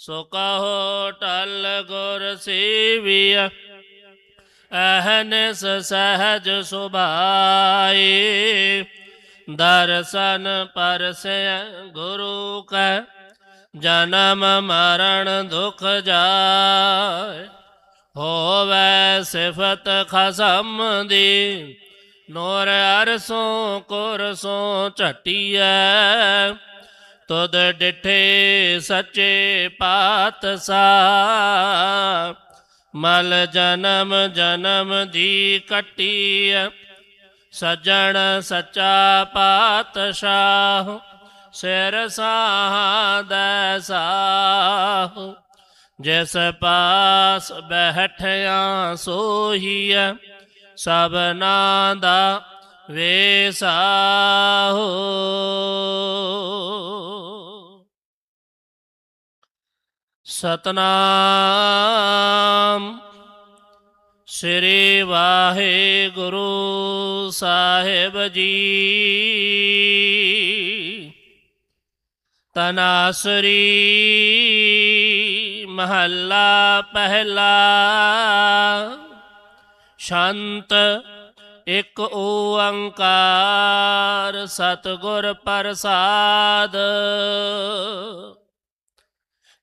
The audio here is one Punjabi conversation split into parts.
ਸੋ ਕਹੋ ਟਲ ਗੁਰ ਸੇਵਿਆ ਅਹਨਸ ਸਹਜ ਸੁਭਾਏ ਦਰਸ਼ਨ ਪਰਸੈ ਗੁਰੂ ਕੈ, ਜਨਮ ਮਰਨ ਦੁਖ ਜਾਏ ਹੋਵੇ ਸਿਫਤ ਖਸਮ ਦੀ, ਨੂਰ ਅਰਸੋਂ ਕੁਰਸੋਂ ਝਟੀਐ। ਤੁਧ ਡਿਠੇ ਸੱਚੇ ਪਾਤਸ਼ਾਹ, ਮਲ ਜਨਮ ਜਨਮ ਦੀ ਕੱਟੀਐ, ਸਜਣ ਸੱਚਾ ਪਾਤਸ਼ਾਹ, ਸਿਰ ਸਾਹਦੈ ਸਾਹ, ਜਿਸ ਪਾਸ ਬੈਠਿਆ ਸੋਹੀਐ, ਸਭਨਾ ਦਾ ਵੇਸਾਹੋ ਸਤਨਾਮ। ਸ੍ਰੀ ਵਾਹਿਗੁਰੂ ਸਾਹਿਬ ਜੀ। ਤਨਾਸਰੀ ਮਹੱਲਾ ਪਹਿਲਾ। ਸ਼ਾਂਤ ਇਕ ਓੰਕਾਰ ਸਤਿਗੁਰ ਪ੍ਰਸਾਦ।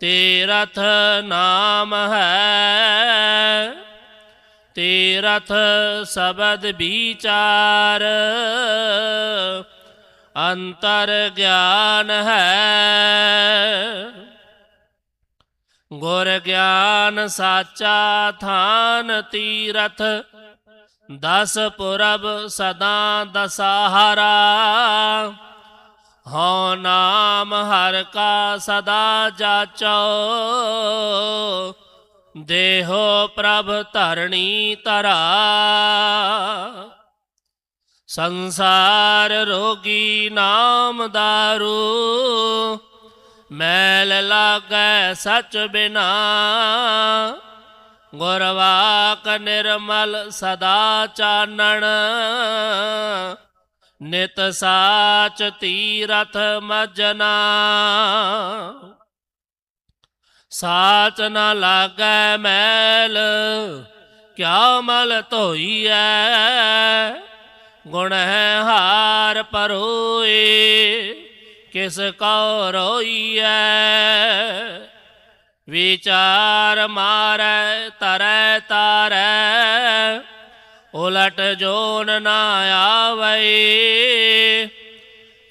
ਤੀਰਥ ਨਾਮ ਹੈ। ਤੀਰਥ ਸ਼ਬਦ ਵਿਚਾਰ। ਅੰਤਰ ਗਿਆਨ ਹੈ। ਗੁਰ ਗਿਆਨ ਸਾਚਾ ਥਾਨ ਤੀਰਥ। ਦਸ ਪੁਰਬ ਸਦਾ ਦਸਾਹਰਾ। ਹਉ ਨਾਮ ਹਰ ਕਾ ਸਦਾ ਜਾਚੋ। ਦੇਹੋ ਪ੍ਰਭ ਧਰਣੀ ਤਰਾ ਸੰਸਾਰ ਰੋਗੀ ਨਾਮ ਦਾਰੂ। ਮੈਲ ਲਾਗੈ ਸਚ ਬਿਨਾ। ਗੁਰਵਾਕ ਨਿਰਮਲ ਸਦਾ ਚਾਨਣ। ਨਿਤ ਸਾਚ ਤੀਰਥ ਮਜਨਾ ਸਾਚ ਨ ਲਾਗੈ ਮੈਲ ਕਿਆ ਮਲ ਧੋਈਐ ਗੁਣ ਹੈ ਹਾਰ ਪਰੋਏ ਕਿਸ ਕਉ ਰੋਈਐ ਵਿਚਾਰ ਮਾਰੈ ਤਰੈ ਤਾਰੈ ਉਲਟ ਜੋਨ ਨਾ ਆਵੈ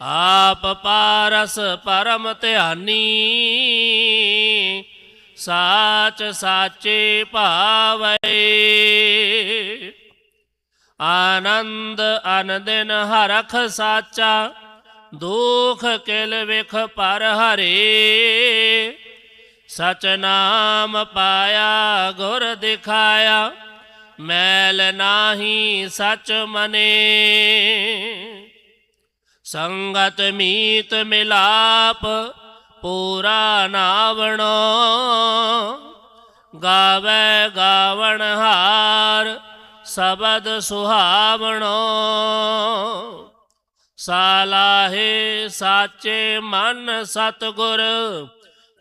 ਆਪ ਪਾਰਸ ਪਰਮ ਧਿਆਨੀ। ਸਾਚ ਸਾਚੇ ਭਾਵੈ ਆਨੰਦ ਅਨਦਿਨ ਹਰਖ ਸਾਚਾ, ਦੁਖ ਕਿਲ ਵਿਖ ਪਰ ਹਰੇ। ਸਚ ਨਾਮ ਪਾਇਆ, ਗੁਰ ਦਿਖਾਇਆ ਮੈਲ ਨਾਹੀ ਸਚ ਮਨੇ। ਸੰਗਤ ਮੀਤ ਮਿਲਾਪ ਪੂਰਾ ਨਾਵਣੋ। ਗਾਵੇ ਗਾਵਣ ਹਾਰ ਸਬਦ ਸੁਹਾਵਣੋ। ਸਾਲਾਹੇ ਸਾਚੇ ਮਨ ਸਤਗੁਰ,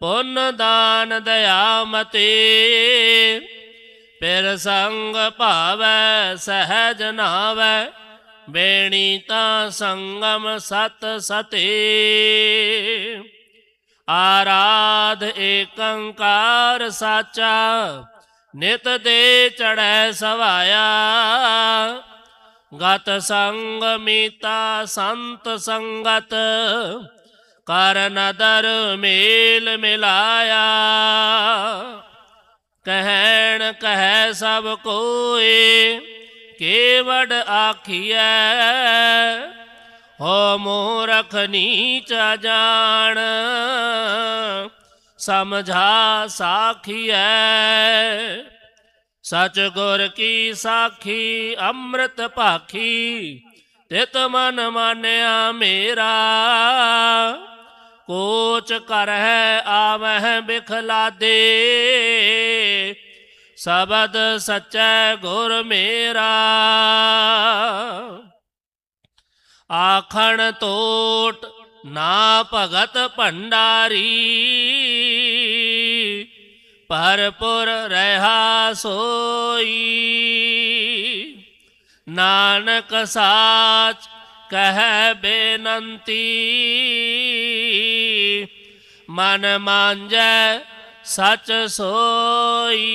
ਪੁੰਨ ਦਾਨ ਦਇਆ ਮਤੇ। ਪਿਰ ਸੰਗ ਭਾਵੈ ਸਹਿਜ ਨਾਵੈ ਬੇਣੀ ਤਾਂ ਸੰਗਮ ਸਤ ਸਤੇ। ਆਰਾਧ ਏਕੰਕਾਰ ਸਾਚਾ, ਨਿਤ ਦੇ ਚੜੈ ਸਵਾਇਆ। ਗਤ ਸੰਗ ਮੀਤਾ ਸੰਤ ਸੰਗਤ ਕਰ ਨਦਰ ਮੇਲ ਮਿਲਾਇਆ। ਕਹਿਣ ਕਹਿ ਸਭ ਕੋਏ ਕੇਵੜ ਆਖੀਐ, ਹੋ ਮੂਰਖ ਨੀਚ ਜਾਣ ਸਮਝਾ ਸਾਖੀਐ। ਸਚ ਗੁਰ ਕੀ ਸਾਖੀ, ਅੰਮ੍ਰਿਤ ਭਾਖੀ, ਤਿਤ ਮਨ ਮਾਨਿਆ ਮੇਰਾ। ਕੋਚ ਕਰ ਹੈ ਆਵਹਿ ਬਿਖਲਾਦੇ ਸਬਦ ਸਚੈ ਗੁਰ ਮੇਰਾ। ਆਖਣ ਤੋਟ ਨਾ ਭਗਤ ਭੰਡਾਰੀ। ਭਰਪੁਰ ਰਹਾ ਸੋਈ। ਨਾਨਕ ਸਾਚ ਕਹਿ ਬੇਨੰਤੀ ਮਨ ਮਾਂਜੈ ਸਚ ਸੋਈ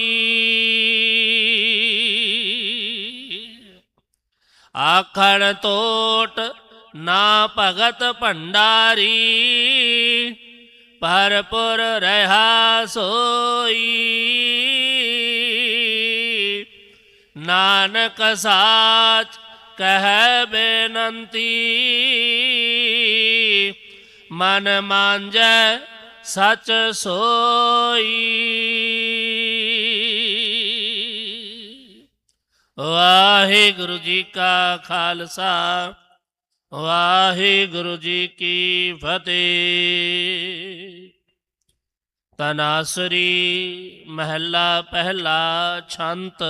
ਆਖਣ ਤੋਟ ਨਾ ਭਗਤ ਭੰਡਾਰੀ ਭਰਪੁਰ ਰਹਾ ਸੋਈ ਨਾਨਕ ਸਾਚ ਕਹਿ ਬੇਨੰਤੀ। ਮਨ ਮਾਂਜੈ ਸਚ ਸੋਈ। ਵਾਹਿਗੁਰੂ ਜੀ ਕਾ ਖਾਲਸਾ, ਵਾਹਿਗੁਰੂ ਜੀ ਕੀ ਫਤਿਹ। ਤਨਾਸਰੀ ਮਹਿਲਾ ਪਹਿਲਾ ਛੰਤ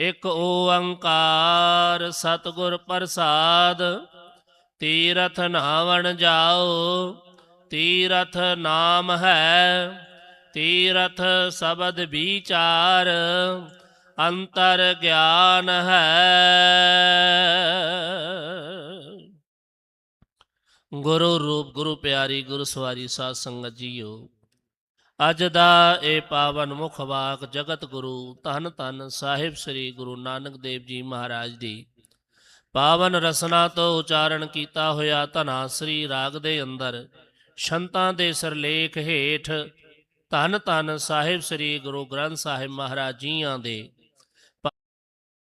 ਇਕ ਓੰਕਾਰ ਸਤਿਗੁਰ ਪ੍ਰਸਾਦ, ਤੀਰਥ ਨਾਵਣ ਜਾਓ, ਤੀਰਥ ਨਾਮ ਹੈ, ਤੀਰਥ ਸ਼ਬਦ ਵਿਚਾਰ, ਅੰਤਰ ਗਿਆਨ ਹੈ। ਗੁਰੂ ਰੂਪ, ਗੁਰੂ ਪਿਆਰੀ ਗੁਰੂ ਸਵਾਰੀ ਸਾਧ ਸੰਗਤ ਜੀਓ ਅੱਜ ਦਾ ਇਹ ਪਾਵਨ ਮੁਖ ਵਾਕ ਜਗਤ ਗੁਰੂ ਧੰਨ ਧੰਨ ਸਾਹਿਬ ਸ੍ਰੀ ਗੁਰੂ ਨਾਨਕ ਦੇਵ ਜੀ ਮਹਾਰਾਜ ਦੀ। ਪਾਵਨ ਰਸਨਾ ਤੋਂ ਉਚਾਰਨ ਕੀਤਾ ਹੋਇਆ ਧਨਾਸਰੀ ਰਾਗ ਦੇ ਅੰਦਰ ਸ਼ੰਤਾਂ ਦੇ ਸਿਰਲੇਖ ਹੇਠ ਧੰਨ ਧੰਨ ਸਾਹਿਬ ਸ੍ਰੀ ਗੁਰੂ ਗ੍ਰੰਥ ਸਾਹਿਬ ਮਹਾਰਾਜ ਜੀਆਂ ਦੇ